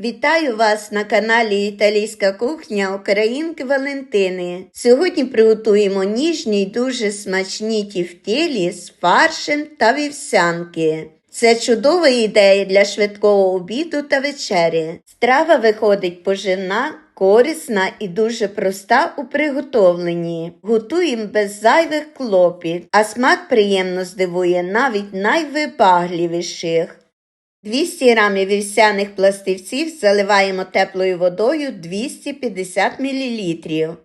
Вітаю вас на каналі Італійська кухня Українки Валентини. Сьогодні приготуємо ніжні й дуже смачні тівтєлі з фаршем та вівсянки. Це чудова ідея для швидкого обіду та вечері. Страва виходить поживна, корисна і дуже проста у приготовленні. Готуємо без зайвих клопіт, а смак приємно здивує навіть найвибагливіших. 200 грамів вівсяних пластивців заливаємо теплою водою 250 мл.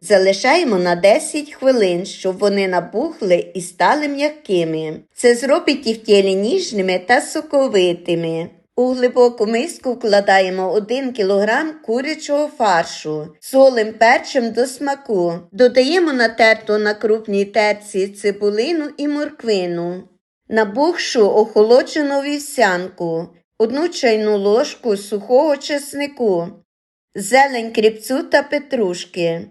Залишаємо на 10 хвилин, щоб вони набухли і стали м'якими. Це зробить їх тілі ніжними та соковитими. У глибоку миску вкладаємо 1 кг курячого фаршу, солим перчим до смаку. Додаємо натерту на крупній терці цибулину і морквину, набухшу охолоджену вівсянку, одну чайну ложку сухого чеснику, зелень кріпцю та петрушки.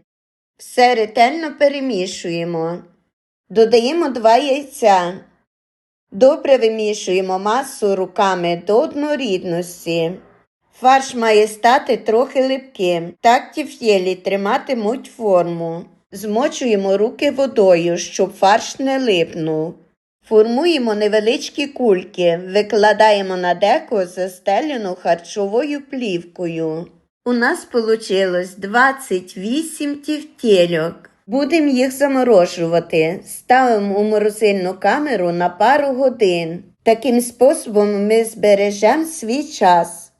Все ретельно перемішуємо. Додаємо 2 яйця. Добре вимішуємо масу руками до однорідності. Фарш має стати трохи липким, так тіф'єлі триматимуть форму. Змочуємо руки водою, щоб фарш не липнув. Формуємо невеличкі кульки, викладаємо на деко застелену харчовою плівкою. У нас вийшло 28 тівтєльок. Будемо їх заморожувати. Ставимо у морозильну камеру на пару годин. Таким способом ми збережемо свій час.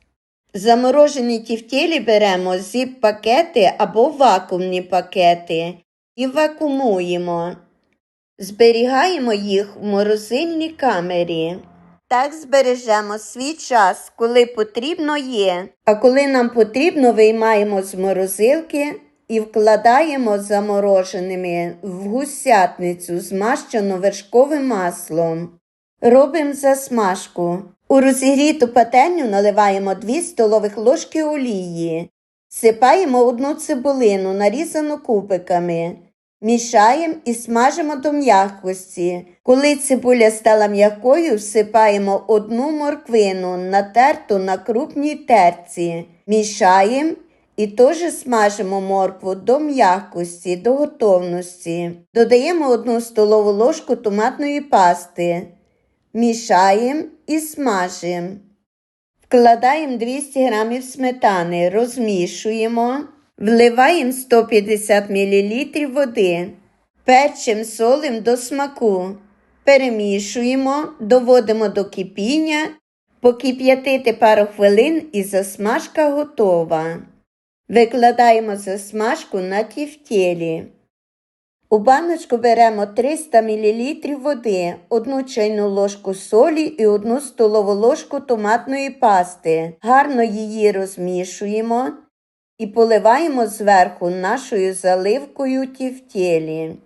Заморожені тівтєлі беремо зіп-пакети або вакуумні пакети і вакуумуємо. Зберігаємо їх в морозильній камері. Так збережемо свій час, коли потрібно є. А коли нам потрібно, виймаємо з морозилки і вкладаємо замороженими в гусятницю, змащену вершковим маслом. Робимо засмажку. У розігріту пательню наливаємо 2 столових ложки олії. Сипаємо одну цибулину, нарізану кубиками. Мішаємо і смажимо до м'якості. Коли цибуля стала м'якою, всипаємо одну морквину, натерту на крупній терці. Мішаємо і теж смажимо моркву до м'якості, до готовності. Додаємо одну столову ложку томатної пасти. Мішаємо і смажимо. Вкладаємо 200 г сметани, розмішуємо. Вливаємо 150 мл води, перчим солим до смаку, перемішуємо, доводимо до кипіння, покип'ятити пару хвилин і засмажка готова. Викладаємо засмажку на тівтєлі. У баночку беремо 300 мл води, 1 чайну ложку солі і 1 столову ложку томатної пасти. Гарно її розмішуємо і поливаємо зверху нашою заливкою тівтєлі.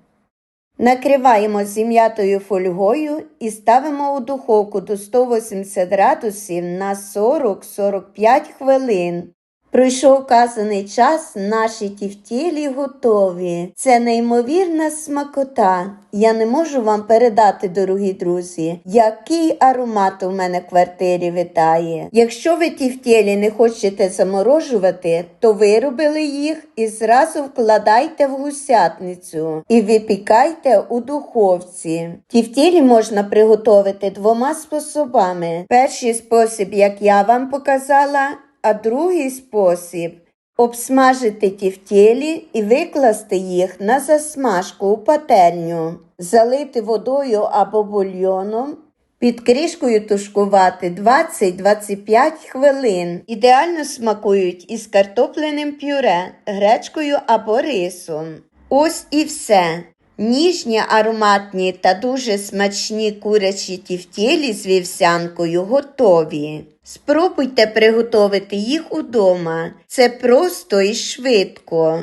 Накриваємо зім'ятою фольгою і ставимо у духовку до 180 градусів на 40-45 хвилин. Пройшов вказаний час, наші тівтєлі готові. Це неймовірна смакота. Я не можу вам передати, дорогі друзі, який аромат у мене в квартирі витає. Якщо ви тівтєлі не хочете заморожувати, то виробили їх і зразу вкладайте в гусятницю і випікайте у духовці. Тівтєлі можна приготувати двома способами. Перший спосіб, як я вам показала, а другий спосіб обсмажити тівтєлі і викласти їх на засмажку у пательню, залити водою або бульйоном, під кришкою тушкувати 20-25 хвилин. Ідеально смакують із картопленим пюре, гречкою або рисом. Ось і все. Ніжні, ароматні та дуже смачні курячі тівтєлі з вівсянкою готові. Спробуйте приготувати їх удома. Це просто і швидко.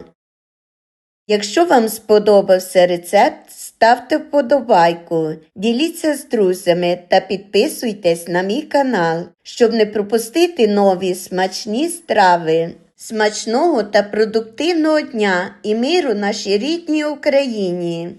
Якщо вам сподобався рецепт, ставте вподобайку, діліться з друзями та підписуйтесь на мій канал, щоб не пропустити нові смачні страви. Смачного та продуктивного дня і миру нашій рідній Україні!